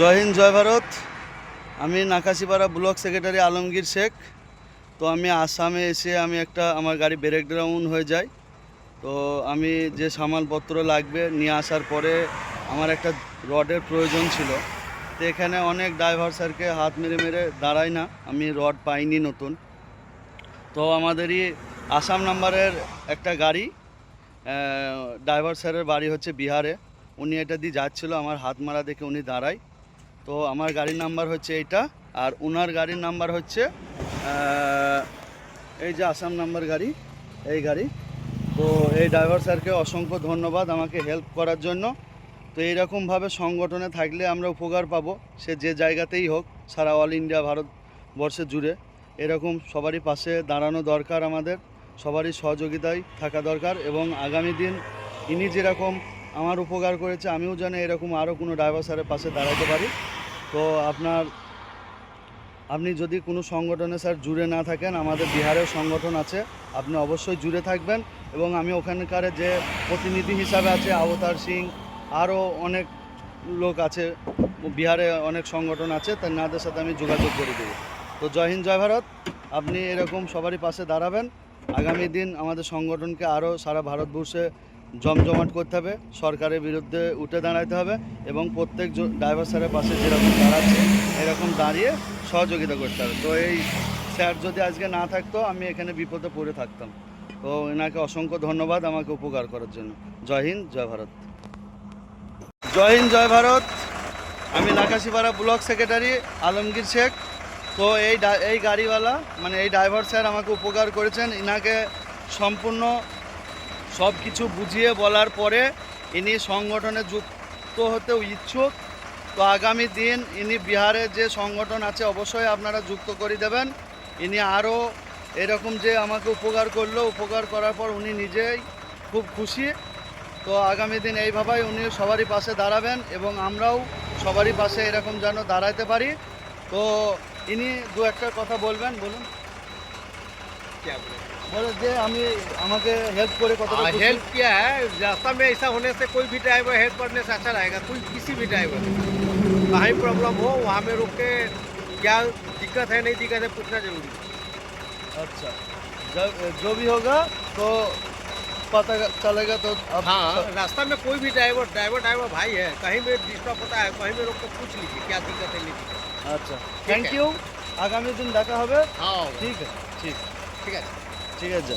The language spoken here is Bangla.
জয় হিন্দ, জয় ভারত। আমি নাকাশিপাড়া ব্লক সেক্রেটারি আলমগীর শেখ। তো আমি আসামে এসে আমি একটা, আমার গাড়ি ব্রেক ডাউন হয়ে যায়। তো আমি যে সামানপত্র লাগবে নিয়ে আসার পরে আমার একটা রডের প্রয়োজন ছিল। তো এখানে অনেক ড্রাইভার স্যারকে হাত মেরে মেরে দাঁড়াই না, আমি রড পাইনি নতুন। তো আমাদেরই আসাম নাম্বারের একটা গাড়ি ড্রাইভার স্যারের বাড়ি হচ্ছে বিহারে। উনি এটা দিয়ে যাচ্ছিল, আমার হাত মারা দেখে উনি দাঁড়ায়। তো আমার গাড়ির নাম্বার হচ্ছে এইটা, আর ওনার গাড়ির নাম্বার হচ্ছে এই যে আসাম নাম্বার গাড়ি, এই গাড়ি। তো এই ড্রাইভার স্যারকে অসংখ্য ধন্যবাদ আমাকে হেল্প করার জন্য। তো এইরকমভাবে সংগঠনে থাকলে আমরা উপকার পাবো, সে যে জায়গাতেই হোক, সারা অল ইন্ডিয়া ভারতবর্ষে জুড়ে। এরকম সবারই পাশে দাঁড়ানো দরকার আমাদের, সবারই সহযোগিতায় থাকা দরকার এবং আগামী দিন ইনি যেরকম আমার উপকার করেছে, আমিও যেন এরকম আরও কোনো ড্রাইভার স্যারের পাশে দাঁড়াতে পারি। তো আপনার, আপনি যদি কোনো সংগঠনে স্যার জুড়ে না থাকেন, আমাদের বিহারেও সংগঠন আছে, আপনি অবশ্যই জুড়ে থাকবেন এবং আমি ওখানকার যে প্রতিনিধি হিসাবে আছে, অবতার সিং, আরও অনেক লোক আছে, বিহারে অনেক সংগঠন আছে, তার নাদের সাথে আমি যোগাযোগ করে দেবো। তো জয় হিন্দ, জয় ভারত। আপনি এরকম সবারই পাশে দাঁড়াবেন। আগামী দিন আমাদের সংগঠনকে আরও সারা ভারতবর্ষে জমজমাট করতে হবে, সরকারের বিরুদ্ধে উঠে দাঁড়াতে হবে এবং প্রত্যেক ড্রাইভার স্যারের পাশে যেরকম দাঁড়াচ্ছে, এরকম দাঁড়িয়ে সহযোগিতা করতে হবে। তো এই স্যার যদি আজকে না থাকতো, আমি এখানে বিপদে পড়ে থাকতাম। তো এনাকে অসংখ্য ধন্যবাদ আমাকে উপকার করার জন্য। জয় হিন্দ, জয় ভারত। জয় হিন্দ, জয় ভারত। আমি নাকাশিপাড়া ব্লক সেক্রেটারি আলমগীর শেখ। তো এই এই গাড়িওয়ালা মানে এই ড্রাইভার স্যার আমাকে উপকার করেছেন। ইনাকে সম্পূর্ণ সব কিছু বুঝিয়ে বলার পরে ইনি সংগঠনে যুক্ত হতেও ইচ্ছুক। তো আগামী দিন ইনি বিহারে যে সংগঠন আছে, অবশ্যই আপনারা যুক্ত করে দেবেন। ইনি আরও এরকম যে আমাকে উপকার করল, উপকার করার পর উনি নিজেই খুব খুশি। তো আগামী দিন এইভাবেই উনি সবারই পাশে দাঁড়াবেন এবং আমরাও সবারই পাশে এরকম যেন দাঁড়াতে পারি। তো ইনি দু একটা কথা বলবেন, বলুন। हेल्प हाँ, तो किया है। रास्ता में ऐसा होने से कोई भी ड्राइवर हेल्प करने से अच्छा रहेगा। कोई किसी भी ड्राइवर कहीं प्रॉब्लम हो वहाँ में रुक के क्या दिक्कत है नहीं दिक्कत है पूछना ज़रूरी अच्छा। जब जो भी होगा तो पता चलेगा तो अब हाँ रास्ता में कोई भी ड्राइवर ड्राइवर ड्राइवर भाई है कहीं में डिस्टर्ब होता है कहीं में रोक को पूछ लीजिए क्या दिक्कत है नहीं अच्छा। थैंक यू आगामी दिन देखा होगा। हाँ ठीक है ठीक है। ঠিক আছে? ঠিক আছে।